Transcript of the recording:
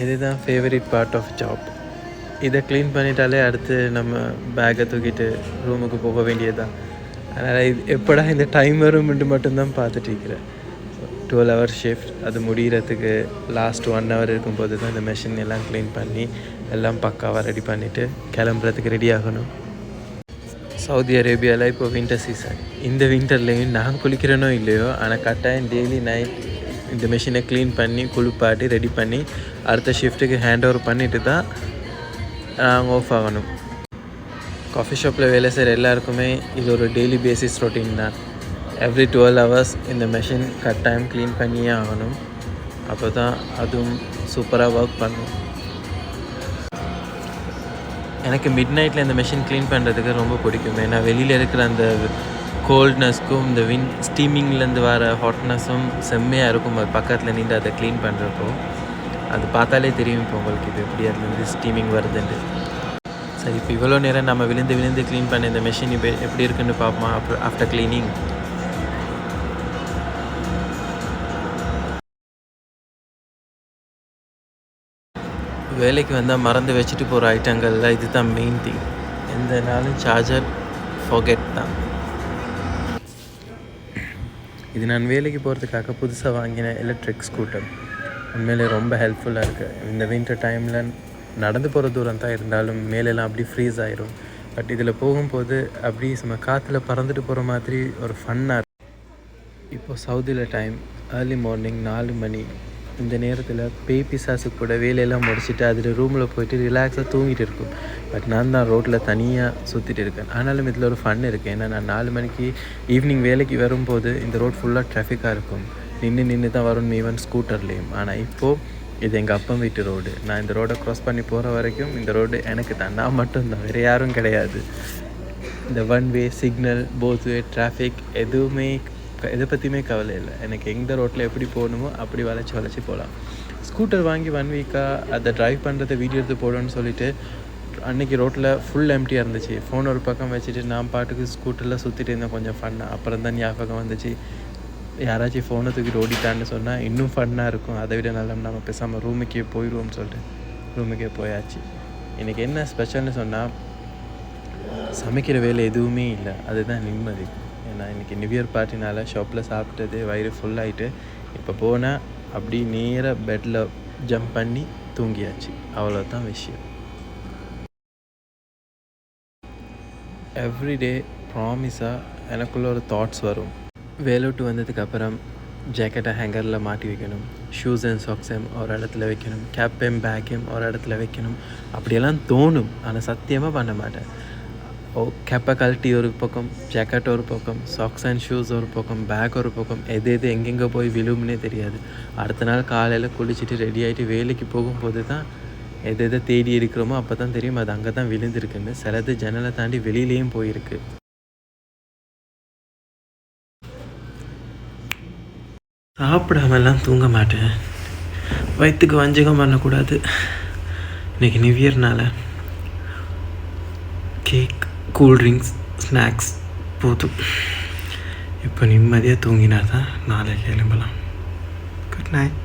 இதுதான் favourite part of job இதை clean பண்ணிட்டாலே அடுத்து நம்ம பேக்கை தூக்கிட்டு ரூமுக்கு போக வேண்டியதுதான். அதனால் இது எப்படா இந்த டைம் வரும்ன்ட்டு மட்டும்தான் பார்த்துட்டு இருக்கிறேன். டுவெல் ஹவர் ஷிஃப்ட் அது முடிகிறதுக்கு லாஸ்ட் ஒன் ஹவர் இருக்கும்போது தான் இந்த மெஷின் எல்லாம் க்ளீன் பண்ணி எல்லாம் பக்காவாக ரெடி பண்ணிவிட்டு கிளம்புறதுக்கு ரெடி ஆகணும். சவுதி அரேபியாவில் இப்போ வின்டர் சீசன் இந்த வின்டர்லேயும் நான் குளிக்கிறேனோ இல்லையோ ஆனால் கட்டாயம் டெய்லி நைட் இந்த மிஷினை க்ளீன் பண்ணி குளிப்பாட்டி ரெடி பண்ணி அடுத்த ஷிஃப்ட்டுக்கு ஹேண்ட் ஓவர் பண்ணிட்டு தான் நாங்கள் ஆஃப் ஆகணும். காஃபி ஷாப்பில் வேலை செய்கிற எல்லாருக்குமே இது ஒரு டெய்லி பேசிஸ் ரொட்டீன் தான். எவ்ரி டுவெல் ஹவர்ஸ் இந்த மெஷின் கட்டாயம் க்ளீன் பண்ணியே ஆகணும். அப்போ தான் அதுவும் சூப்பராக ஒர்க் பண்ணும். எனக்கு மிட் நைட்டில் இந்த மெஷின் க்ளீன் பண்ணுறதுக்கு ரொம்ப பிடிக்கும். ஏன்னா வெளியில் இருக்கிற அந்த கோல்ட்னஸ்க்கும் இந்த வின் ஸ்டீமிங்லேருந்து வர ஹாட்னஸும் செம்மையாக இருக்கும். அது பக்கத்தில் நின்று அதை க்ளீன் பண்ணுறப்போ அது பார்த்தாலே தெரியும் இப்போ உங்களுக்கு இது எப்படி அதுலேருந்து ஸ்டீமிங் வருதுன்ட்டு சரி இப்போ இவ்வளோ நேரம் நம்ம விழுந்து விழுந்து க்ளீன் பண்ண இந்த மெஷின் இப்போ எப்படி இருக்குன்னு பார்ப்போம்? அப்புறம் ஆஃப்டர் க்ளீனிங் வேலைக்கு வந்தால் மறந்து வச்சுட்டு போகிற ஐட்டங்கள்லாம் இது தான் மெயின் திங் எந்த நாளும் சார்ஜர் ஃபோகெட் தான். இது நான் வேலைக்கு போகிறதுக்காக புதுசாக வாங்கின எலக்ட்ரிக் ஸ்கூட்டர் உண்மையிலே ரொம்ப ஹெல்ப்ஃபுல்லாக இருக்குது இந்த வின்டர் டைமில் நடந்து போகிற தூரம் தான் இருந்தாலும் மேலெல்லாம் அப்படி ஃப்ரீஸ் ஆயிரும். பட் இதில் போகும்போது அப்படி சும்மா காற்றுல பறந்துட்டு போகிற மாதிரி ஒரு ஃபன்னாக இருக்கும் இப்போது சவுதியில் டைம் ஏர்லி மார்னிங் நாலு மணி. இந்த நேரத்தில் பேய் பிசாசு கூட வேலையெல்லாம் முடிச்சுட்டு அதில் ரூமில் போயிட்டு ரிலாக்ஸாக தூங்கிட்டு இருக்கும். பட் நான் தான் ரோட்டில் தனியாக சுற்றிட்டு இருக்கேன். ஆனாலும் இதில் ஒரு ஃபன் இருக்குது ஏன்னா நான் நாலு மணிக்கு ஈவினிங் வேலைக்கு வரும்போது இந்த ரோட் ஃபுல்லாக ட்ராஃபிக்காக இருக்கும். நின்று நின்று தான் வரும் ஈவன் ஸ்கூட்டர்லேயும் ஆனால் இப்போது இது எங்கள் அப்பா வீட்டு ரோடு நான் இந்த ரோடை க்ராஸ் பண்ணி போகிற வரைக்கும் இந்த ரோடு எனக்கு தான். நான் மட்டும்தான். வேறு யாரும் கிடையாது. இந்த one way signal both way traffic எதுவுமே எதை பற்றியுமே கவலை இல்லை. எனக்கு எந்த ரோட்டில் எப்படி போகணுமோ அப்படி வளைச்சி வளைச்சி போகலாம். ஸ்கூட்டர் வாங்கி ஒன் வீக்காக அதை ட்ரைவ் பண்ணுறதை வீடியோ எடுத்து போடணும்னு சொல்லிட்டு அன்றைக்கி ரோட்டில் ஃபுல் எம்டியாக இருந்துச்சு. ஃபோன் ஒரு பக்கம் வச்சுட்டு நான் பாட்டுக்கு ஸ்கூட்டரில் சுற்றிட்டு இருந்தேன். கொஞ்சம் ஃபன்னாக அப்புறம் தான் ஞாபகம் வந்துச்சு. யாராச்சும் ஃபோனை தூக்கிட்டு ஓடிட்டான்னு சொன்னால் இன்னும் ஃபன்னாக இருக்கும். அதை விட நல்லா நம்ம பேசாமல் ரூமுக்கே போயிடுவோம்னு சொல்லிட்டு ரூமுக்கே போயாச்சு. எனக்கு என்ன ஸ்பெஷல்னு சொன்னால் சமைக்கிற வேலை எதுவுமே இல்லை. அதுதான் நிம்மதி. ஏன்னா இன்றைக்கி நியூ இயர் பார்ட்டினால ஷாப்பில் சாப்பிட்டது வயிறு ஃபுல்லாகிட்டு இப்போ போனால் அப்படி நேராக பெட்டில் ஜம்ப் பண்ணி தூங்கியாச்சு. அவ்வளோதான் விஷயம். எவ்ரிடே ப்ராமிஸாக எனக்குள்ள ஒரு தாட்ஸ் வரும். வேலோட்டு வந்ததுக்கப்புறம் ஜாக்கெட்டை ஹேங்கரில் மாட்டி வைக்கணும். ஷூஸ் அண்ட் சாக்ஸையும் ஒரு இடத்துல வைக்கணும். கேப்பையும் பேக்கையும் ஒரு இடத்துல வைக்கணும். அப்படியெல்லாம் தோணும். ஆனால் சத்தியமாக பண்ண மாட்டேன். ஓ கழட்டி ஒரு பக்கம் ஜாக்கெட் ஒரு பக்கம் சாக்ஸ் அண்ட் ஷூஸ் ஒரு பக்கம் பேக் ஒரு பக்கம் எது எது எங்கெங்கே போய் விழும்னே தெரியாது. அடுத்த நாள் காலையில் குளிச்சுட்டு ரெடி ஆகிட்டு வேலைக்கு போகும்போது தான் எது எதை தேடி இருக்கிறோமோ அப்போ தான் தெரியும் அது அங்கே தான் விழுந்திருக்குன்னு. சிலது ஜன்னலை தாண்டி வெளியிலேயும் போயிருக்கு. சாப்பிடாமலாம் தூங்க மாட்டேன். வயிற்றுக்கு வஞ்சகம் பண்ணக்கூடாது இன்னைக்கு நியூ இயர்னால கேக் கூல்ட்ரிங்க்ஸ் ஸ்நாக்ஸ் போதும். இப்போ நிம்மதியாக தூங்கினா தான் நாளைக்கு எழும்பலாம். Good night